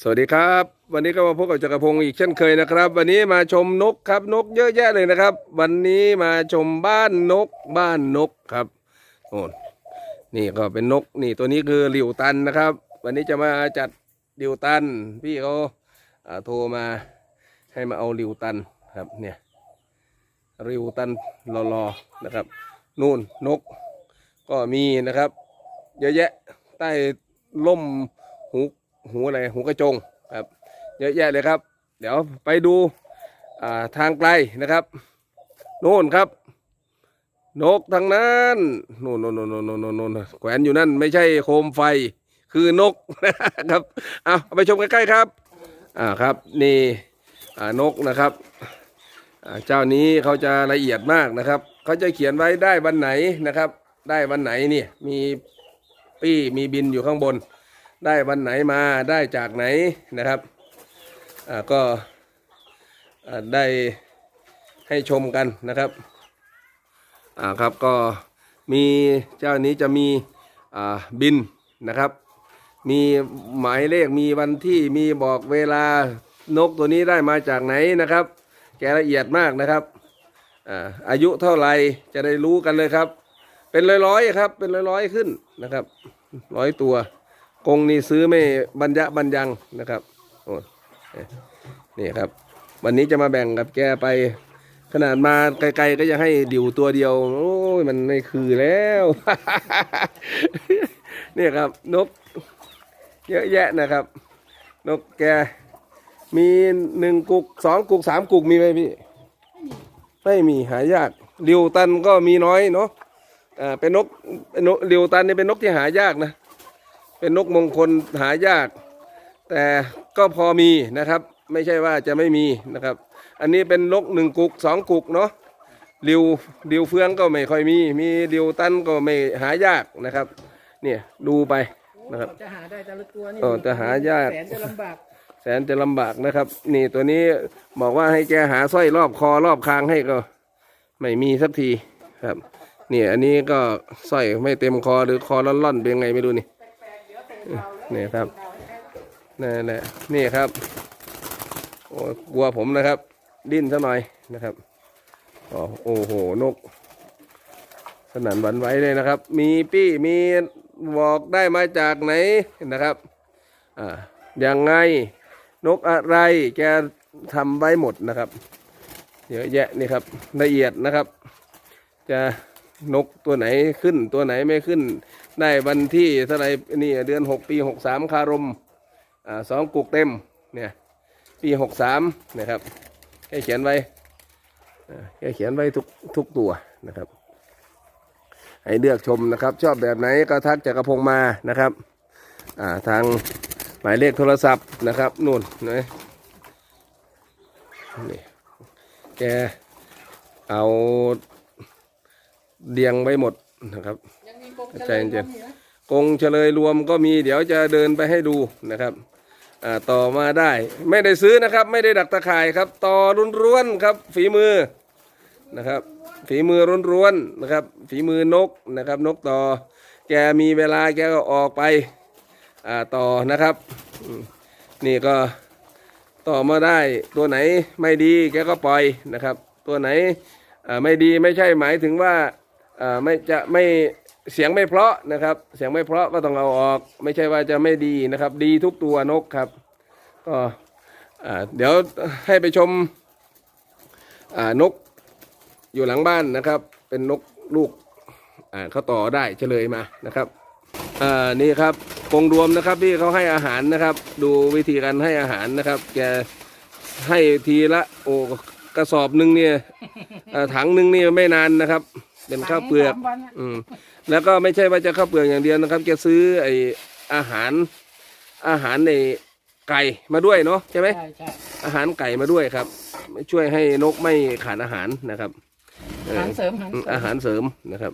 สวัสดีครับ วันนี้ก็มาพบกับจักรพงศ์อีกเช่นเคยนะครับ วันนี้มาชมนกครับนกเยอะแยะเลยนะครับ วันนี้มาชมบ้านนกบ้านนกครับโอ้นี่ก็เป็นนกนี่ตัวนี้คือหลิวตันนะครับ วันนี้จะมาจัดหลิวตัน พี่เขาโทรมาให้มาเอาหลิวตันครับเนี่ยหลิวตันรอๆนะครับ นู่นนกก็มีนะครับ เยอะแยะใต้ล่มหู หูอะไรหูกระจงครับเยอะแยะเลยครับ เดี๋ยวไปดูทางไกลนะครับโน่นครับ นกทางนั้นโน่นโน่นโน่นโน่นโน่นโน่นโน่นแขวนอยู่นั่นไม่ใช่โคมไฟคือนกนะครับเอาไปชมใกล้ๆครับอ่าครับนี่นกนะครับเจ้านี้เขาจะละเอียดมากนะครับเขาจะเขียนไว้ได้วันไหนนะครับ ได้วันไหนเนี่ยมีปี้มีบินอยู่ข้างบน ได้วันไหนมาได้จากไหนนะครับก็ได้ให้ชมกันนะครับอ่าครับก็มีเจ้านี้จะมีอ่าบินนะครับ มีหมายเลขมีวันที่มีบอกเวลานกตัวนี้ได้มาจากไหนนะครับ แกละเอียดมากนะครับอ่าอายุเท่าไหร่จะได้รู้กันเลยครับ เป็นร้อยๆครับ เป็นร้อยๆขึ้นนะครับร้อยตัว กงนี่ซื้อไม่บรรยะบรรยังนะครับโอ้นี่ครับ วันนี้จะมาแบ่งกับแกไป ขนาดมาไกลๆก็ยังให้ดิวตัวเดียว โอ้ยมันไม่คือแล้วนี่ครับ นก เยอะแยะนะครับ นกแกมีหนึ่งกุกสองกุกสามกุกมีไหมพี่ ไม่มีหายากดิวตันก็มีน้อยเนาะอ่าเป็นนกเป็นนกดิวตันนี่เป็นนกที่หายากนะ เป็นนกมงคลหายาก แต่ก็พอมีนะครับ ไม่ใช่ว่าจะไม่มีนะครับ อันนี้เป็นนกหนึ่งกุกสองกุกเนาะริวริวเฟืองก็ไม่ค่อยมี มีริวตันก็ไม่หายากนะครับ เนี่ยดูไปนะครับจะหาได้แต่ละตัวนี่เออจะหายากแสนจะลำบากแสนจะลำบากนะครับ นี่ตัวนี้บอกว่าให้แกหาสร้อยรอบคอรอบคางให้ก็ไม่มีสักทีครับ เนี่ยอันนี้ก็สร้อยไม่เต็มคอหรือคอล่อนๆเป็นไงไม่รู้นี่ นี่ครับนี่แหละนี่ครับโอ้กลัวผมนะครับ ดิ้นซะหน่อยนะครับอ๋อโอ้โหนก สนั่นหวันไหวเลยนะครับ มีปี้มีบอกได้มาจากไหนนะครับอ่ายังไงนกอะไรแกทำไว้หมดนะครับเยอะแยะนี่ครับละเอียดนะครับ จะนกตัวไหนขึ้นตัวไหนไม่ขึ้น ได้วันที่เท่าไรนี่เดือนหกปีหกสามคารมอ่าสองกุกเต็มเนี่ยปีหกสามนะครับแค่เขียนไว้แค่เขียนไว้ทุกทุกตัวนะครับ ให้เลือกชมนะครับ ชอบแบบไหนก็ทักจักกระพงมานะครับอ่าทางหมายเลขโทรศัพท์นะครับนู่นนะนี่แกเอาเรียงไว้หมดนะครับยังมีกรง ใจเย็นกงเฉลยรวมก็มีเดี๋ยวจะเดินไปให้ดูนะครับอ่าต่อมาได้ ไม่ได้ซื้อนะครับ ไม่ได้ดักตะข่ายครับ ต่อรุนร้วนครับ ฝีมือนะครับ ฝีมือร้วนนะครับ ฝีมือนกนะครับ นกต่อ แกมีเวลาแกก็ออกไปอ่าต่อนะครับ นี่ก็ต่อมาได้ตัวไหนไม่ดีแกก็ปล่อยนะครับ ตัวไหนอ่าไม่ดีไม่ใช่หมายถึงว่าอ่าไม่จะไม่ เสียงไม่เพราะนะครับ เสียงไม่เพราะก็ต้องเอาออก ไม่ใช่ว่าจะไม่ดีนะครับ ดีทุกตัวนกครับ ก็เดี๋ยวให้ไปชมนกอยู่หลังบ้านนะครับ เป็นนกลูกเขาต่อได้เฉลยมานะครับนี่ครับกรงรวมนะครับที่เขาให้อาหารนะครับ ดูวิธีการให้อาหารนะครับ แกให้ทีละ โอกระสอบหนึ่งเนี่ยถังหนึ่งนี่ไม่นานนะครับ เป็นข้าวเปลือก สมวันอะอืมแล้วก็ไม่ใช่ว่าจะข้าวเปลือกอย่างเดียวนะครับแกซื้อไออาหารอาหารในไก่มาด้วยเนาะใช่ไหม ใช่ใช่อาหารไก่มาด้วยครับ ช่วยให้นกไม่ขาดอาหารนะครับเอออาหารเสริมอาหารอืมเสริอามหารเสริมนะครับ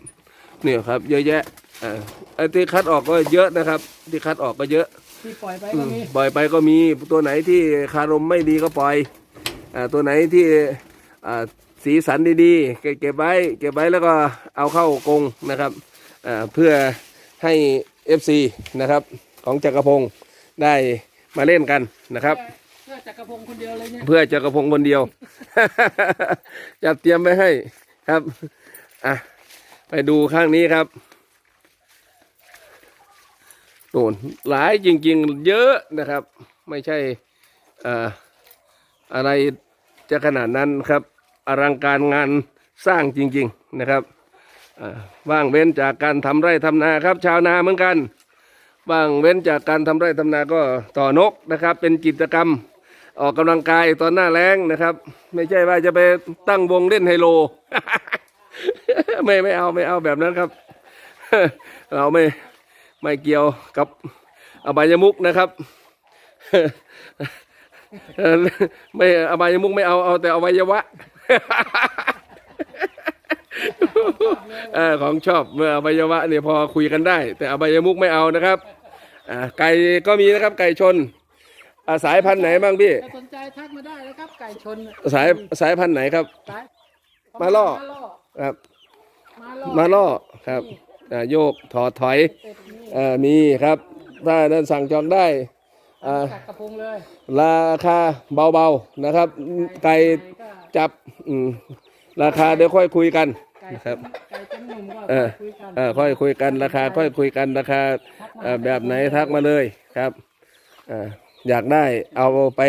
เนี่ยครับ เยอะแยะอ่าไอ้ที่คัดออกก็เยอะนะครับ ที่คัดออกก็เยอะ ที่ปล่อยไปอืก็มมีปล่อยไปก็มีตัวไหนที่คารมไม่ดีก็ปล่อยอ่าตัวไหนที่อ่า สีสันดีๆเก็บเก็บไว้เก็บไว้แล้วก็เอาเข้ากรงนะครับอ่าเพื่อให้ FC นะครับของจักรพงศ์ได้มาเล่นกันนะครับ เพื่อจักรพงศ์คนเดียวเลยเนี่ยเพื่อจักรพงศ์คนเดียว จัดเตรียมไว้ให้ครับอะไปดูข้างนี้ครับโน่นหลายจริง ๆ เยอะนะครับ ไม่ใช่อ่าอะไรจะขนาดนั้นครับ อลังการงานสร้างจริง ๆนะครับอ่าว่างเว้นจากการทำไร่ทำนาครับ ชาวนาเหมือนกันว่างเว้นจากการทำไร่ทำนาก็ต่อนกนะครับ เป็นกิจกรรมออกกำลังกายตอนหน้าแรงนะครับ ไม่ใช่ว่าจะไปตั้งวงเล่นไฮโล ไม่ไม่เอาไม่เอาแบบนั้นครับ เราไม่ไม่เกี่ยวกับอบายมุกนะครับไม่อบายมุกไม่เอาเอาแต่อวัยวะ ของชอบเมื่ออวัยวะเนี่ยพอคุยกันได้ แต่อบายมุกไม่เอานะครับอ่าไก่ก็มีนะครับไก่ชนอ่าสายพันธุ์ไหนบ้างพี่ถ้าสนใจทักมาได้นะครับไก่ชนสายสายพันธุ์ไหนครับสายมาล่อมาล่อครับ มาล่อมาล่อครับอ่าโยกถอดถอยเป็ดนี่เอ่ามีครับ ถ้าท่านสั่งจองได้อ่าจักรพงศ์เลยราคาเบาๆนะครับ ไก่ก็ จับอืมราคาเดี๋ยวค่อยคุยกันไก่นะครับ ไก่จำหนุ่มก็เออ คุยกันเออค่อยคุยกันราคา ค่อยคุยกันราคาเอ่อแบบไหนทักมาเลยครับเอ่ออยากได้เอาไป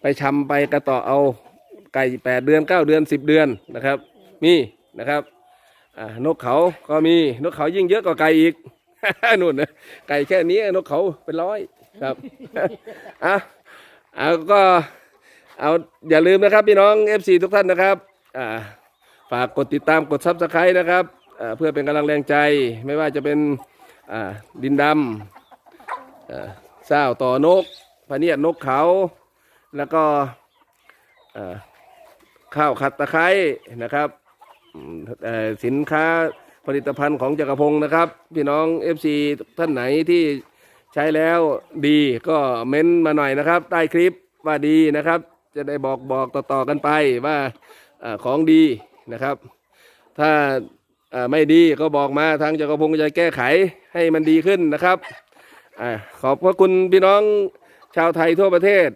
ไปชำไปกระต่อเอาไก่แปดเดือนเก้าเดือนสิบเดือนนะครับ มีนะครับอ่านกเขาก็มีนกเขายิ่งเยอะกว่าไก่อีก นู่นนะไก่แค่นี้นกเขาเป็นร้อยครับ อะเอาก็ เอาอย่าลืมนะครับพี่น้อง FC ทุกท่านนะครับอ่าฝากกดติดตามกดซับสไครต์นะครับอ่าเพื่อเป็นกำลังแรงใจไม่ว่าจะเป็นอ่าดินดำอ่าเศร้าวต่อนกพะเนียดนกเขา แล้วก็อ่าข้าวขัดตะไคร้นะครับเอ่อสินค้าผลิตภัณฑ์ของจักรพงศ์นะครับ พี่น้อง FC ท่านไหนที่ใช้แล้วดีก็เม้นต์มาหน่อยนะครับ ใต้คลิปว่าดีนะครับ จะได้บอกบอกต่อๆกันไปว่าอของดีนะครับ ถ้าไม่ดีก็บอกมาทางจักรพงศ์จะแก้ไขให้มันดีขึ้นนะครับอขอบพระคุณพี่น้องชาวไทยทั่วประเทศ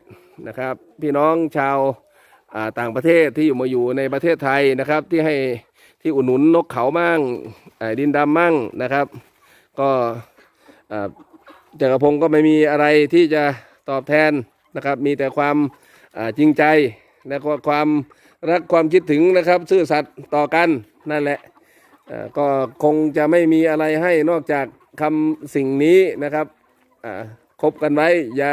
นะครับ พี่น้องชาวต่างประเทศที่อยู่มาอยู่ในประเทศไทยนะครับ ที่ให้ที่อุดหนุนนกเขามั่งดินดำมั่งนะครับ ก็จักรพงศ์ก็ไม่มีอะไรที่จะตอบแทนนะครับ มีแต่ความ จริงใจและก็ความรักความคิดถึงนะครับซื่อสัตย์ต่อกันนั่นแหละก็คงจะไม่มีอะไรให้นอกจากคำสิ่งนี้นะครับคบกันไว้อย่า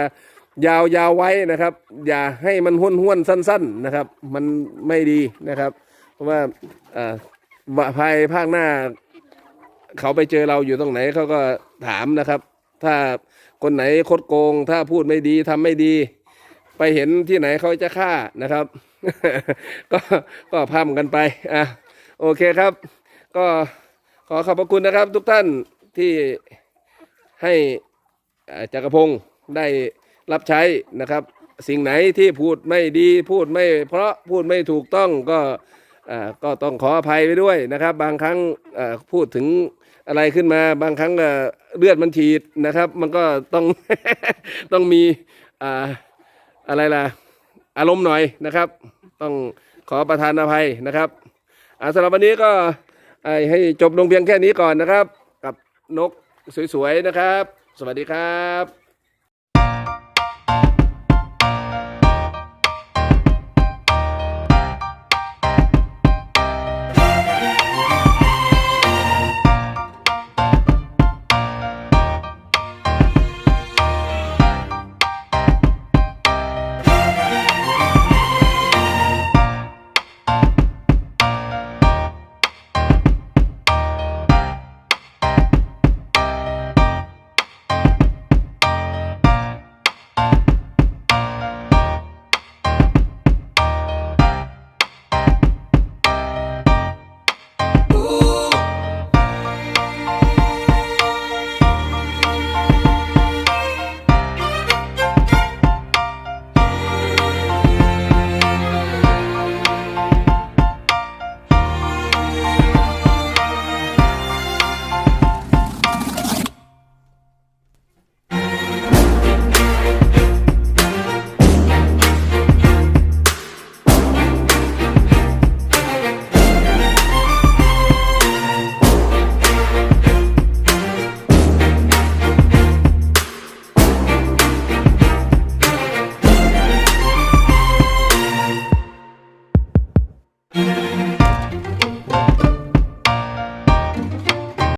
ยาวยาวไว้นะครับ อย่าให้มันห้วนห้วนสั้น ๆนะครับ มันไม่ดีนะครับ เพราะว่าอ่าว่าภายภาคหน้า เขาไปเจอเราอยู่ตรงไหนเขาก็ถามนะครับ ถ้าคนไหนคดโกง ถ้าพูดไม่ดีทำไม่ดี ไปเห็นที่ไหนเขาจะฆ่านะครับ ก็ก็พามกันไปอะโอเคครับ ก็ขอขอบพระคุณนะครับ ทุกท่านที่ให้จักรพงศ์ได้รับใช้นะครับ สิ่งไหนที่พูดไม่ดีพูดไม่เพราะพูดไม่ถูกต้องก็อ่าก็ต้องขออภัยไปด้วยนะครับ บางครั้งอ่าพูดถึงอะไรขึ้นมา บางครั้งเลือดมันฉีดนะครับ มันก็ต้องต้องมี อะไรล่ะ อารมณ์หน่อยนะครับ ต้องขอประทานอภัยนะครับอาสำหรับวันนี้ก็ให้จบลงเพียงแค่นี้ก่อนนะครับ กับนกสวยๆนะครับ สวัสดีครับ